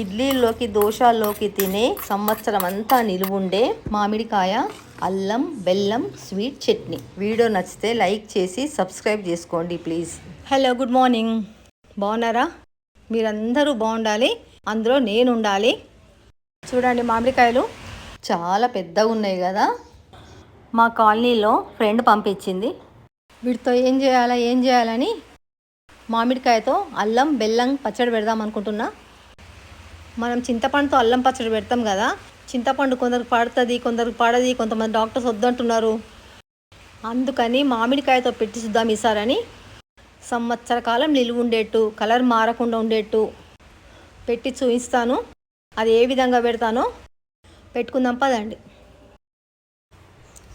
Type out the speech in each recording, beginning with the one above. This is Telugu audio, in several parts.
ఇడ్లీలోకి దోశల్లోకి తినే సంవత్సరం అంతా నిలువుండే మామిడికాయ అల్లం బెల్లం స్వీట్ చట్నీ. వీడియో నచ్చితే లైక్ చేసి సబ్స్క్రైబ్ చేసుకోండి ప్లీజ్. Hello good morning. బాగున్నారా? మీరందరూ బాగుండాలి అందులో నేను ఉండాలి చూడండి మామిడికాయలు. చాలా పెద్దగా ఉన్నాయి కదా. మా కాలనీలో ఫ్రెండ్ పంపించింది. వీటితో ఏం చేయాలా ఏం చేయాలని మామిడికాయతో అల్లం బెల్లం పచ్చడి పెడదాం అనుకుంటున్నా. మనం చింతపండుతో అల్లం పచ్చడి పెడతాం కదా చింతపండు కొందరికి పడుతుంది కొందరికి పడది కొంతమంది డాక్టర్స్ వద్దంటున్నారు. అందుకని మామిడికాయతో పెట్టి చూద్దాం ఈసారని. సంవత్సర కాలం నిలువ ఉండేట్టు కలర్ మారకుండా ఉండేట్టు పెట్టి చూపిస్తాను. అది ఏ విధంగా పెడతానో పెట్టుకుందాం పదండి.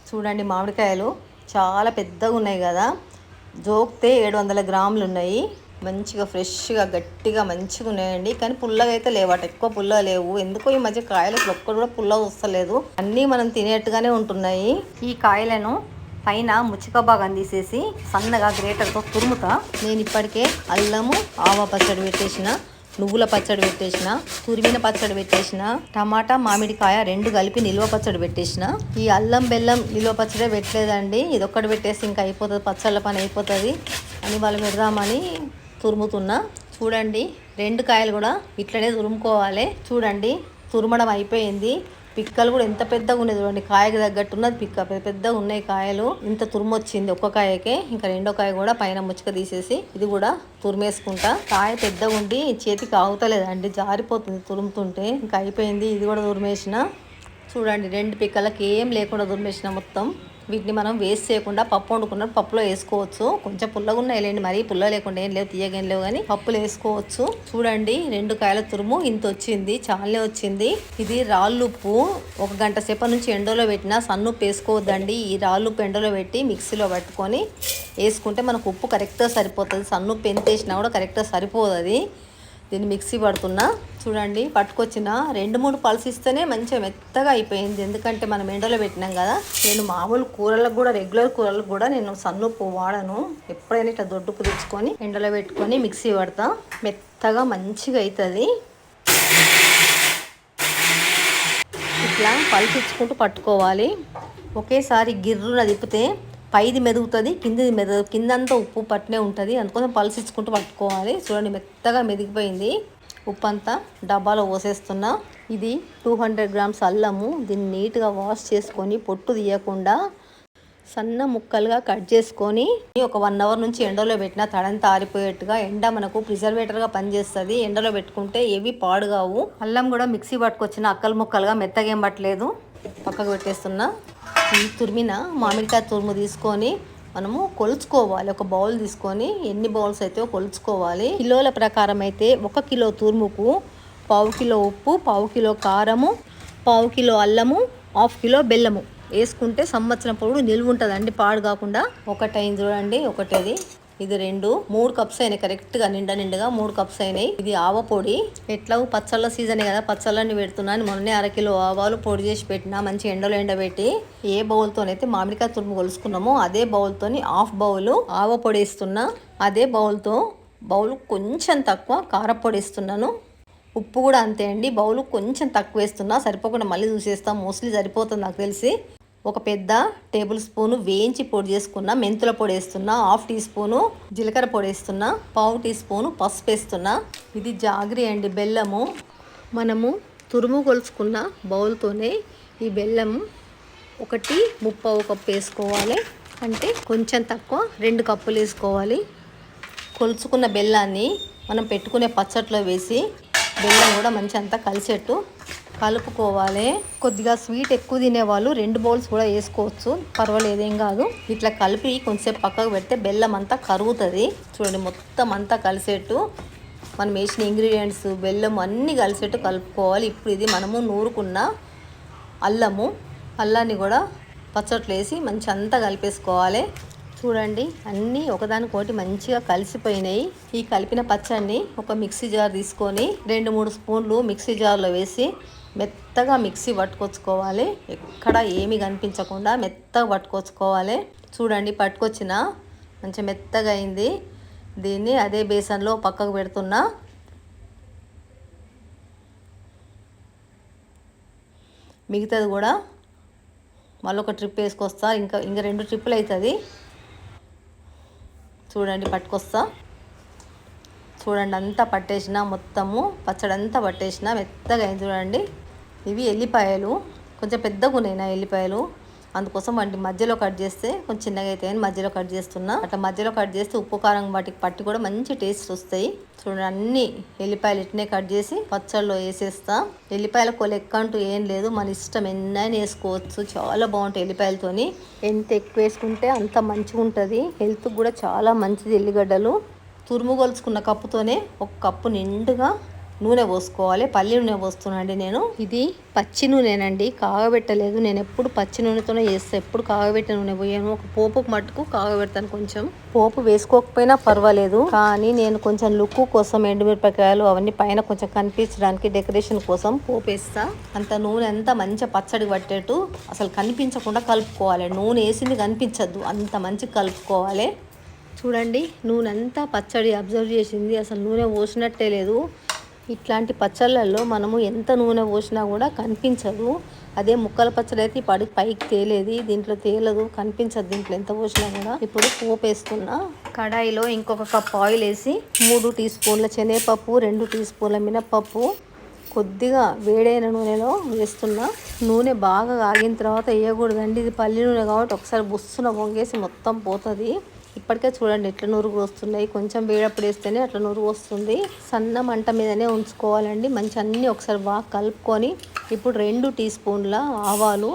చూడండి మామిడికాయలు చాలా పెద్దగా ఉన్నాయి కదా. జోక్తే ఏడు వందల గ్రాములు ఉన్నాయి. మంచిగా ఫ్రెష్గా గట్టిగా మంచిగా ఉన్నాయండి. కానీ పుల్లగా అయితే లేవట. ఎక్కువ పుల్ల లేవు. ఎందుకో ఈ మధ్య కాయలు అసలు ఒక్కడు కూడా పుల్ల వస్తలేదు. అన్నీ మనం తినేట్టుగానే ఉంటున్నాయి. ఈ కాయలను పైన ముచ్చిక భాగం తీసేసి సన్నగా గ్రేటర్తో తురుముతా. నేను ఇప్పటికే అల్లము ఆవ పచ్చడి పెట్టేసిన నువ్వుల పచ్చడి పెట్టేసిన తురిమిన పచ్చడి పెట్టేసిన టమాటా మామిడికాయ రెండు కలిపి నిల్వ పచ్చడి పెట్టేసిన. ఈ అల్లం బెల్లం నిల్వ పచ్చడే పెట్టలేదండి. ఇది ఒక్కటి పెట్టేసి ఇంకా అయిపోతుంది పచ్చళ్ళ పని అయిపోతుంది. అని వాళ్ళు పెడదామని తురుముతున్నా. చూడండి రెండు కాయలు కూడా ఇట్లనే తురుముకోవాలి. చూడండి తురుమడం అయిపోయింది. పిక్కలు కూడా ఎంత పెద్దగా ఉన్నాయి చూడండి కాయకి తగ్గట్టు ఉన్నది పిక్క. పెద్ద పెద్దగా ఉన్నాయి కాయలు. ఇంత తురుము వచ్చింది ఒక్క కాయకే. ఇంకా రెండో కాయ కూడా పైన ముచ్చక తీసేసి ఇది కూడా తురిమేసుకుంటా. కాయ పెద్దగా ఉండి చేతికి ఆగుతలేదండి జారిపోతుంది తురుముతుంటే. ఇంకా అయిపోయింది ఇది కూడా తురిమేసిన. చూడండి రెండు పిక్కలకి ఏం లేకుండా దుర్మేసిన మొత్తం. వీటిని మనం వేస్ట్ చేయకుండా పప్పు వండుకున్న పప్పులో వేసుకోవచ్చు. కొంచెం పుల్లగా ఉన్నాయి లేండి మరీ పుల్ల లేకుండా ఏం లేవు తీయగేం లేవు కానీ పప్పులు వేసుకోవచ్చు. చూడండి రెండు కాయల తురుము ఇంత వచ్చింది చాలే వచ్చింది. ఇది రాళ్ళుప్పు. ఒక గంట సేపటి నుంచి ఎండలో పెట్టినా సన్నుప్పు వేసుకోవద్దండి. ఈ రాళ్ళుప్పు ఎండలో పెట్టి మిక్సీలో పట్టుకొని వేసుకుంటే మనకు ఉప్పు కరెక్ట్గా సరిపోతుంది. సన్నుప్పు ఎంత వేసినా కూడా కరెక్ట్గా సరిపోదు అది దీన్ని మిక్సీ పడుతున్నా. చూడండి పట్టుకొచ్చిన రెండు మూడు పల్స్ ఇస్తేనే మంచిగా మెత్తగా అయిపోయింది. ఎందుకంటే మనం ఎండలో పెట్టినాం కదా. నేను మామూలు కూరలకు కూడా రెగ్యులర్ కూరలకు కూడా నేను సన్నుప్పు వాడను. ఎప్పుడైనా ఇట్లా దొడ్డుకు తెచ్చుకొని ఎండలో పెట్టుకొని మిక్సీ పడతా. మెత్తగా మంచిగా అవుతుంది ఇట్లా పల్స్ ఇచ్చుకుంటూ పట్టుకోవాలి. ఒకేసారి గిర్రున తిప్పితే పైది మెదుగుతుంది కిందిది మెదగు కిందంతా ఉప్పు పట్టునే ఉంటుంది. అందుకోసం పల్స్ ఇచ్చుకుంటూ పట్టుకోవాలి. చూడండి మెత్తగా మెదిగిపోయింది ఉప్పు అంతా డబ్బాలో పోసేస్తున్నా. ఇది టూ హండ్రెడ్ గ్రామ్స్ అల్లము. దీన్ని నీట్గా వాష్ చేసుకొని పొట్టు తీయకుండా సన్న ముక్కలుగా కట్ చేసుకొని ఒక వన్ అవర్ నుంచి ఎండలో పెట్టిన తడంతా ఆరిపోయేట్టుగా ఎండ మనకు ప్రిజర్వేటర్గా పనిచేస్తుంది. ఎండలో పెట్టుకుంటే ఏవి పాడుగావు. అల్లం కూడా మిక్సీ పట్టుకొచ్చిన అక్కలు ముక్కలుగా మెత్తగా ఏం పట్టలేదు. పక్కకు పెట్టేస్తున్నా ఈ తురిమిన మామిడికాయ తురుము తీసుకొని మనము కొలుచుకోవాలి. ఒక బౌల్ తీసుకొని ఎన్ని బౌల్స్ అయితే కొలుచుకోవాలి. కిలోల ప్రకారం అయితే ఒక కిలో తురుముకు పావు కిలో ఉప్పు పావు కిలో కారము పావు కిలో అల్లము హాఫ్ కిలో బెల్లము. వేసుకుంటే సంవత్సరం పొడుగు నిల్వ ఉంటుందండి పాడు కాకుండా. ఒకటైంది చూడండి ఒకటేది. ఇది రెండు. మూడు కప్స్ అయినాయి. కరెక్ట్గా నిండా నిండుగా మూడు కప్స్ అయినాయి. ఇది ఆవ పొడి. ఎట్లా పచ్చళ్ళ సీజనే కదా. పచ్చళ్ళని పెడుతున్నాను మొన్నే అరకిలో ఆవాలు పొడి చేసి పెట్టిన. మంచి ఎండలో ఎండబెట్టి ఏ బౌల్తోనైతే మామిడికాయ తురుము కొలుసుకున్నామో అదే బౌల్తోని హాఫ్ బౌల్ ఆవ పొడి వేస్తున్నా. అదే బౌల్తో బౌల్ కొంచెం తక్కువ కారపొడి వేస్తున్నాను. ఉప్పు కూడా అంతే అండి. బౌల్ కొంచెం తక్కువ వేస్తున్నా. సరిపోకుండా మళ్ళీ చూసేస్తాం. మోస్ట్లీ సరిపోతుంది నాకు తెలిసి. ఒక పెద్ద టేబుల్ స్పూను వేయించి పొడి చేసుకున్న మెంతుల పొడి వేస్తున్నా హాఫ్ టీ స్పూను జీలకర్ర పొడి వేస్తున్నా పావు టీ స్పూను పసుపు వేస్తున్నా. ఇది జాగ్రి అండి బెల్లము. మనము తురుము కొలుచుకున్న బౌల్తోనే ఈ బెల్లం ఒకటి ముప్పావు కప్పు వేసుకోవాలి. అంటే కొంచెం తక్కువ రెండు కప్పులు వేసుకోవాలి. కొలుచుకున్న బెల్లాన్ని మనం పెట్టుకునే పచ్చట్లో వేసి బెల్లం కూడా మంచి అంతా కలిసేట్టు కలుపుకోవాలి. కొద్దిగా స్వీట్ ఎక్కువ తినేవాళ్ళు రెండు బౌల్స్ కూడా వేసుకోవచ్చు. పర్వాలేదు ఏం కాదు. ఇట్లా కలిపి కొంచెంసేపు పక్కకు పెడితే బెల్లం అంతా కరుగుతుంది. చూడండి మొత్తం అంతా కలిసేట్టు మనం వేసిన ఇంగ్రీడియంట్స్ బెల్లం అన్నీ కలిసేట్టు కలుపుకోవాలి. ఇప్పుడు ఇది మనము నూరుకున్న అల్లము. అల్లాన్ని కూడా పచ్చట్లు వేసి మంచి అంతా కలిపేసుకోవాలి. చూడండి అన్నీ ఒకదానికోటి మంచిగా కలిసిపోయినాయి. ఈ కలిపిన పచ్చడిని ఒక మిక్సీ జార్ తీసుకొని రెండు మూడు స్పూన్లు మిక్సీ జార్లో వేసి మెత్తగా మిక్సీ పట్టుకొచ్చుకోవాలి. ఎక్కడ ఏమి కనిపించకుండా మెత్తగా పట్టుకొచ్చుకోవాలి. చూడండి పట్టుకొచ్చిన. మంచి మెత్తగా అయింది. దీన్ని అదే బేసన్లో పక్కకు పెడుతున్నా. మిగతాది కూడా మళ్ళొక ట్రిప్ వేసుకొస్తా. ఇంకా ఇంకా రెండు ట్రిప్పులు అవుతుంది చూడండి పట్టుకొస్తా. చూడండి అంతా పట్టేసిన మొత్తము పచ్చడి అంతా పట్టేసిన మెత్తగా అయింది చూడండి. ఇవి ఎల్లిపాయలు కొంచెం పెద్దగా ఉన్నాయి నా ఎల్లిపాయలు. అందుకోసం వాటి మధ్యలో కట్ చేస్తే కొంచెం చిన్నగా అవుతాయని మధ్యలో కట్ చేస్తున్నా. అట్లా మధ్యలో కట్ చేస్తే ఉప్పు కారం వాటికి పట్టి కూడా మంచి టేస్ట్ వస్తాయి. చూడండి అన్ని ఎల్లిపాయలు ఇట్నే కట్ చేసి పచ్చళ్ళలో వేసేస్తా. ఎల్లిపాయల లెక్క అంటూ ఏం లేదు మన ఇష్టం ఎన్నైనా వేసుకోవచ్చు. చాలా బాగుంటాయి ఎల్లిపాయలతోని. ఎంత ఎక్కువ వేసుకుంటే అంత మంచిగా ఉంటుంది హెల్త్ కూడా చాలా మంచిది ఎల్లిగడ్డలు. తురుము కొలుచుకున్న కప్పుతోనే ఒక కప్పు నిండుగా నూనె పోసుకోవాలి. పల్లి నూనె పోస్తున్నాండి నేను. ఇది పచ్చి నూనెనండి. కాగబెట్టలేదు. నేను ఎప్పుడు పచ్చి నూనెతోనే చేస్తాను ఎప్పుడు కాగబెట్టిన నూనె పోయాను. ఒక పోపు మట్టుకు కాగబెడతాను కొంచెం. పోపు వేసుకోకపోయినా పర్వాలేదు. కానీ నేను కొంచెం లుక్ కోసం ఎండుమిరపకాయలు అవన్నీ పైన కొంచెం కనిపించడానికి డెకరేషన్ కోసం పోపు వేస్తా. అంత నూనె అంతా మంచిగా పచ్చడి పట్టేట్టు అసలు కనిపించకుండా కలుపుకోవాలి. నూనె వేసింది కనిపించద్దు. అంత మంచిగా కలుపుకోవాలి. చూడండి నూనె అంతా పచ్చడి అబ్జర్వ్ చేసింది. అసలు నూనె పోసినట్టే లేదు. ఇట్లాంటి పచ్చళ్ళల్లో మనము ఎంత నూనె పోసినా కూడా కనిపించదు. అదే ముక్కల పచ్చడి అయితే పడి పైకి తేలేది దీంట్లో తేలదు కనిపించదు దీంట్లో ఎంత పోసినా కూడా. ఇప్పుడు పోపు వేస్తున్నా. కడాయిలో ఇంకొక కప్ ఆయిల్ వేసి మూడు టీ స్పూన్ల శనగపప్పు రెండు టీ స్పూన్ల మినప్పప్పు కొద్దిగా వేడైన నూనెలో వేస్తున్నా. నూనె బాగా ఆగిన తర్వాత వేయకూడదండి. ఇది పల్లి నూనె కాబట్టి ఒకసారి బుస్సున పొంగేసి మొత్తం పోతుంది. ఇప్పటికే చూడండి ఎట్లా నురుగు వస్తున్నాయి. కొంచెం వేడప్పుడు వేస్తేనే అట్లా నురుగు వస్తుంది. సన్న మంట మీదనే ఉంచుకోవాలండి. మంచి అన్నీ ఒకసారి బాగా కలుపుకొని ఇప్పుడు రెండు టీ స్పూన్ల ఆవాలు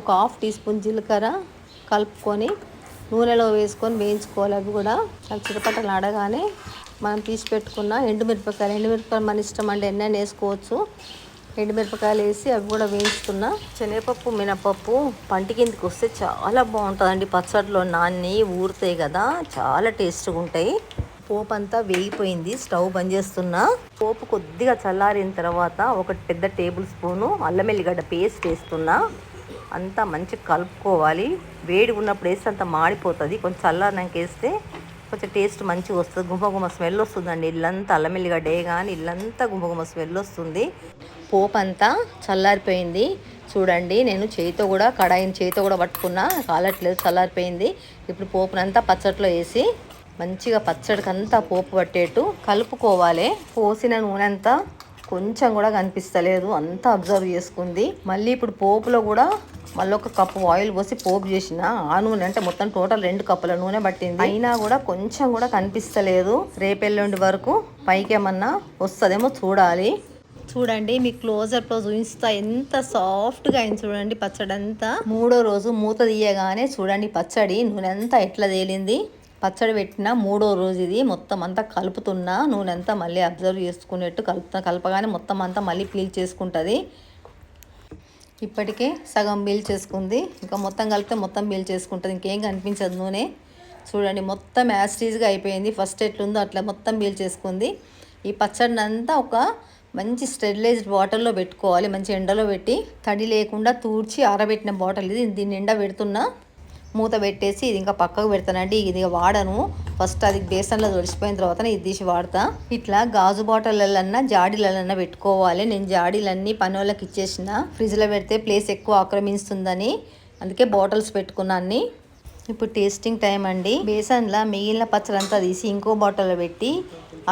ఒక హాఫ్ టీ స్పూన్ జీలకర్ర కలుపుకొని నూనెలో వేసుకొని వేయించుకోవాలి అవి కూడా. అవి చిటపటలు ఆడగానే మనం తీసి పెట్టుకున్న ఎండుమిరపకాయలు. ఎండుమిరపకాయలు మన ఇష్టం అండి. ఎన్నైనా వేసుకోవచ్చు. ఎండుమిరపకాయలు వేసి అవి కూడా వేయించుకున్నా. శనగపప్పు మినపప్పు పంటి కిందకి వస్తే చాలా బాగుంటుందండి. పచ్చడిలో నాన్ని ఊరుతాయి కదా చాలా టేస్ట్గా ఉంటాయి. పోపు అంతా వేగిపోయింది స్టవ్ బంద్ చేస్తున్నా. పోపు కొద్దిగా చల్లారిన తర్వాత ఒక పెద్ద టేబుల్ స్పూను అల్లం ఎల్లిగడ్డ పేస్ట్ వేస్తున్నా. అంతా మంచిగా కలుపుకోవాలి. వేడి ఉన్నప్పుడు వేస్తే అంత మాడిపోతుంది. కొంచెం చల్లారినాక వేస్తే కొంచెం టేస్ట్ మంచిగా వస్తుంది. గుమ్మగుమ్మ స్మెల్ వస్తుందండి. ఇల్లంతా అల్లం డే కానీ ఇల్లంతా గుమ్మగుమ్మ స్మెల్ వస్తుంది. పోపు అంతా చల్లారిపోయింది. చూడండి నేను చేయితో కూడా కడాయిని చేయితో కూడా పట్టుకున్నా. కాలట్లేదు చల్లారిపోయింది. ఇప్పుడు పోపునంతా పచ్చట్లో వేసి మంచిగా పచ్చడికంతా పోపు పట్టేట్టు కలుపుకోవాలి. పోసిన నూనె అంతా కొంచెం కూడా కనిపిస్తలేదు. అంతా అబ్జర్వ్ చేసుకుంది. మళ్ళీ ఇప్పుడు పోపులో కూడా మళ్ళీ ఒక కప్పు ఆయిల్ పోసి పోపు చేసిన. ఆ నూనె అంటే మొత్తం టోటల్ రెండు కప్పుల నూనె పట్టింది. అయినా కూడా కొంచెం కూడా కనిపిస్తలేదు. రేపెల్లుండి వరకు పైకి ఏమన్నా వస్తుందేమో చూడాలి. చూడండి మీ క్లోజర్లో చూపిస్తా ఎంత సాఫ్ట్గా అయింది చూడండి పచ్చడి అంతా మూడో రోజు మూత తీయగానే చూడండి పచ్చడి నూనె అంతా ఎట్లా తేలింది. పచ్చడి పెట్టిన మూడో రోజు ఇది మొత్తం అంతా కలుపుతున్నా నూనె అంతా మళ్ళీ అబ్జర్వ్ చేసుకునేట్టు కలుపుతా కలపగానే మొత్తం అంతా మళ్ళీ పీల్ చేసుకుంటుంది. ఇప్పటికే సగం బీల్ చేసుకుంది. ఇంకా మొత్తం కలిపితే మొత్తం బీల్ చేసుకుంటుంది. ఇంకేం కనిపించదు నూనె. చూడండి మొత్తం యాస్టీజ్గా అయిపోయింది. ఫస్ట్ ఎట్లుందో అట్లా మొత్తం బీల్ చేసుకుంది. ఈ పచ్చడిని అంతా ఒక మంచి స్టెరిలైజ్డ్ బాటిల్లో పెట్టుకోవాలి. మంచి ఎండలో పెట్టి తడి లేకుండా తూడ్చి ఆరబెట్టిన బాటిల్ ఇది. దీన్ని ఎండ పెడుతున్నా. మూత పెట్టేసి ఇది ఇంకా పక్కకు పెడతానండి. ఇది వాడను. ఫస్ట్ అది బేసన్లో తొడిచిపోయిన తర్వాత ఇది తీసి వాడతా. ఇట్లా గాజు బాటిళ్ళన్నా జాడీలన్నా పెట్టుకోవాలి. నేను జాడీలన్నీ పని వాళ్ళకి ఇచ్చేసిన. ఫ్రిడ్జ్లో పెడితే ప్లేస్ ఎక్కువ ఆక్రమిస్తుందని. అందుకే బాటిల్స్ పెట్టుకున్నాను ఇప్పుడు టేస్టింగ్ టైం అండి. బేసన్లో మిగిలిన పచ్చడంతా తీసి ఇంకో బాటిల్లో పెట్టి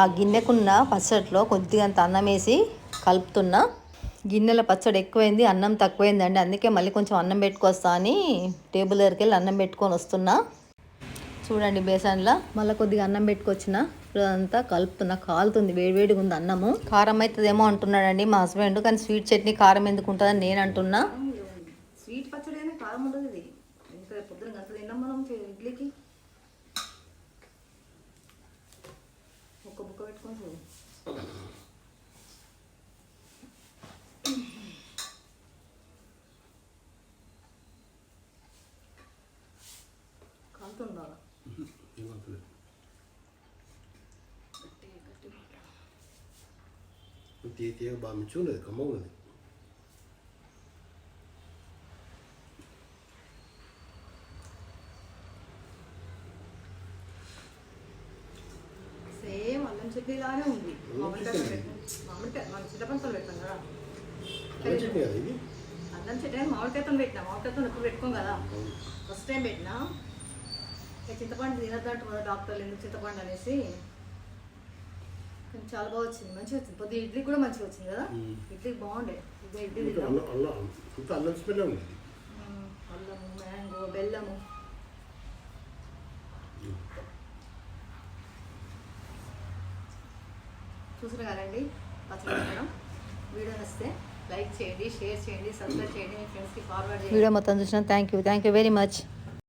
ఆ గిన్నెకున్న పచ్చడిలో కొద్దిగా అంత అన్నం వేసి కలుపుతున్నా. గిన్నెల పచ్చడి ఎక్కువైంది అన్నం తక్కువైందండి. అందుకే మళ్ళీ కొంచెం అన్నం పెట్టుకొస్తా అని టేబుల్ దగ్గరికి వెళ్ళి అన్నం పెట్టుకొని వస్తున్నా. చూడండి బేసన్లో. మళ్ళీ కొద్దిగా అన్నం పెట్టుకొచ్చిన. అంతా కలుపుతున్నా. కాలుతుంది వేడివేడిగా ఉంది అన్నము. కారం అవుతుందేమో అంటున్నాడండి మా హస్బెండ్. కానీ స్వీట్ చట్నీ కారం ఎందుకు ఉంటుందని నేను అంటున్నా. స్వీట్ పచ్చడి కారం ఉంటుంది పొద్దున తిన్నాం మనం ఇడ్లీకి. ఒక్క బుక్క పెట్టుకొని కాలుతుందా తీయ తీయ బాగా మించి ఉండదు కమ్మ ఉన్నది. సేమ్ అల్లం చట్నీ లానే ఉంది. మామిడికాయ మామిడికాయ మన చింతపంచలు పెట్టాం కదా? అల్లం చట్నీ మామిడికాయతో పెట్టినా. మామిడికాయతో ఎప్పుడు పెట్టుకోం కదా? ఫస్ట్ టైం పెట్టినా. చింతపండు తినద్దంటు కదా డాక్టర్లు ఎందుకు చింతపండు అనేసి. కానీ చాలా బాగా వచ్చింది. మంచిగా వచ్చింది. పొద్దు ఇడ్లీ కూడా మంచిగా వచ్చింది కదా. ఇడ్లీ బాగుండే. ఇదే ఇడ్లీ. అల్లము మ్యాంగో బెల్లము. చూసిన కదండి పచ్చడి పెట్టడం వీడియో నచ్చితే లైక్ చేయండి షేర్ చేయండి సబ్స్క్రైబ్ చేయండి. మీ ఫ్రెండ్స్కి ఫార్వర్డ్ చేయండి. వీడియో మొత్తం చూసిన thank you thank you very much